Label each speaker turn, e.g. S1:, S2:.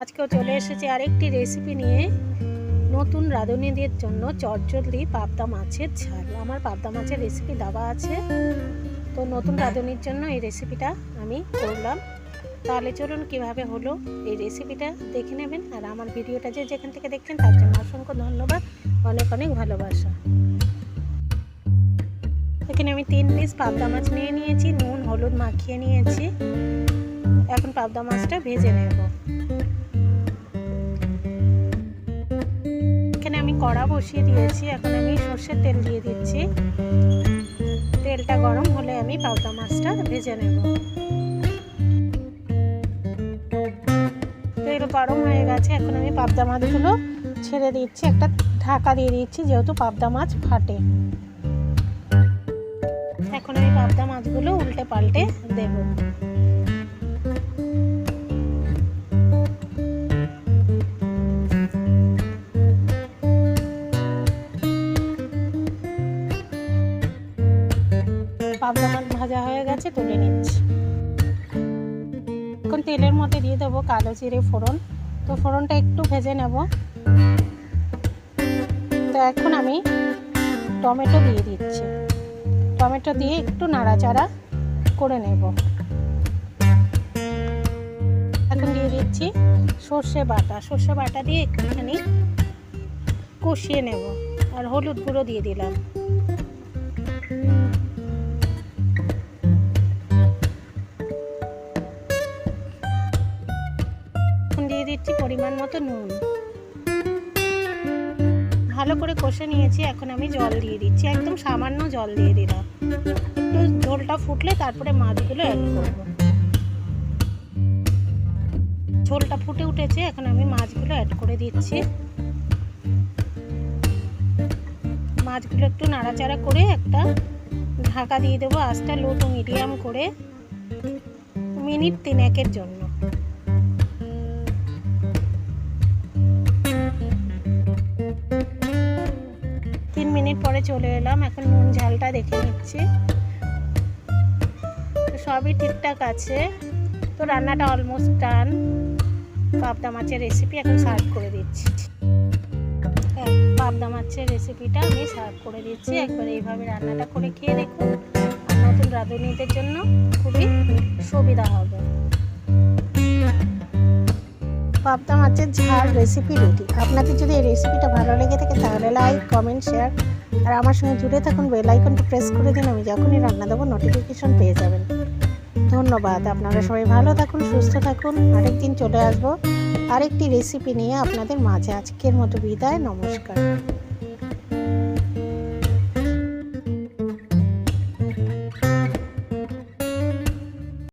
S1: আজকেও চলে এসেছি আরেকটি রেসিপি নিয়ে। নতুন রাঁধুনিদের জন্য চটজলদি পাবদা মাছের ঝাল। আমার পাবদা মাছের রেসিপি দেওয়া আছে। তো নতুন রাঁধুনির জন্য এই রেসিপিটা আমি করলাম। তাহলে চলুন কীভাবে হলো এই রেসিপিটা দেখে নেবেন। আর আমার ভিডিওটা যে যেখান থেকে দেখছেন, তার জন্য অসংখ্য ধন্যবাদ। অনেক অনেক ভালোবাসা। এখানে আমি তিন পিস পাবদা মাছ নিয়ে নিয়েছি, নুন, হলুদ মাখিয়ে নিয়েছি। এখন পাবদা মাছটা ভেজে নেব। কড়া বসিয়ে দিয়েছি। এখন আমি সর্ষের তেল দিয়ে দিচ্ছি। তেলটা গরম হলে আমি পাবদা মাছটা ভেজে নেব। তেল গরম হয়ে গেছে। এখন আমি পাবদা মাছগুলো ছেড়ে দিচ্ছি। একটা ঢাকা দিয়ে দিচ্ছি, যেহেতু পাবদা মাছ ফাটে। এখন আমি পাবদা মাছগুলো উল্টে পাল্টে দেবো। পাবদা ভাজা হয়ে গেছে, তুলে নিচ্ছি। এখন তেলের মধ্যে দিয়ে দেবো কালো জিরে ফোড়ন। তো ফোড়নটা একটু ভেজে নেব। তো এখন আমি টমেটো দিয়ে দিচ্ছি। টমেটো দিয়ে একটু নাড়াচাড়া করে নেব। এখন দিয়ে দিচ্ছি সর্ষে বাটা। সর্ষে বাটা দিয়ে একটুখানি কষিয়ে নেব। আর হলুদ গুঁড়ো দিয়ে দিলাম। দিচ্ছি পরিমাণ মতো নুন। ভালো করে কষে নিয়েছি, এখন আমি জল দিয়ে দিচ্ছি, একদম সামান্য জল দিয়ে দিলাম। একটু ঝোলটা ফুটলে তারপরে মাছগুলো অ্যাড করব। ঝোলটা ফুটে উঠেছে, এখন আমি মাছগুলো অ্যাড করে দিচ্ছি। মাছগুলো একটু নাড়াচাড়া করে একটা ঢাকা দিয়ে দেবো, আঁচটা লো টু মিডিয়াম করে মিনিট তিনেকের জন্য। মিনিট পরে চলে এলাম। এখন নুন ঝালটা দেখে নিচ্ছি। তো সবই ঠিকঠাক আছে। তো রান্নাটা অলমোস্ট ডান পাবদা মাছের রেসিপি এখন সার্ভ করে দিচ্ছি। হ্যাঁ পাবদা মাছের রেসিপিটা আমি সার্ভ করে দিচ্ছি। একবার এইভাবে রান্নাটা করে খেয়ে দেখুন। নতুন রাঁধুনিদের জন্য খুবই সুবিধা হবে। পাবদা মাছের ঝাল রেসিপি রেডি আপনাদের যদি এই রেসিপিটা ভালো লেগে থাকে তাহলে লাইক কমেন্ট শেয়ার আর আমার সঙ্গে জুড়ে থাকুন বেল প্রেস করে দিন, আমি যখনই রান্না দেবো নোটিফিকেশন পেয়ে যাবেন। ধন্যবাদ, আপনারা সবাই ভালো থাকুন, সুস্থ থাকুন, আরেকদিন চলে আসব। আরেকটি রেসিপি নিয়ে আপনাদের মাঝে আজকের মতো বিদায়, নমস্কার।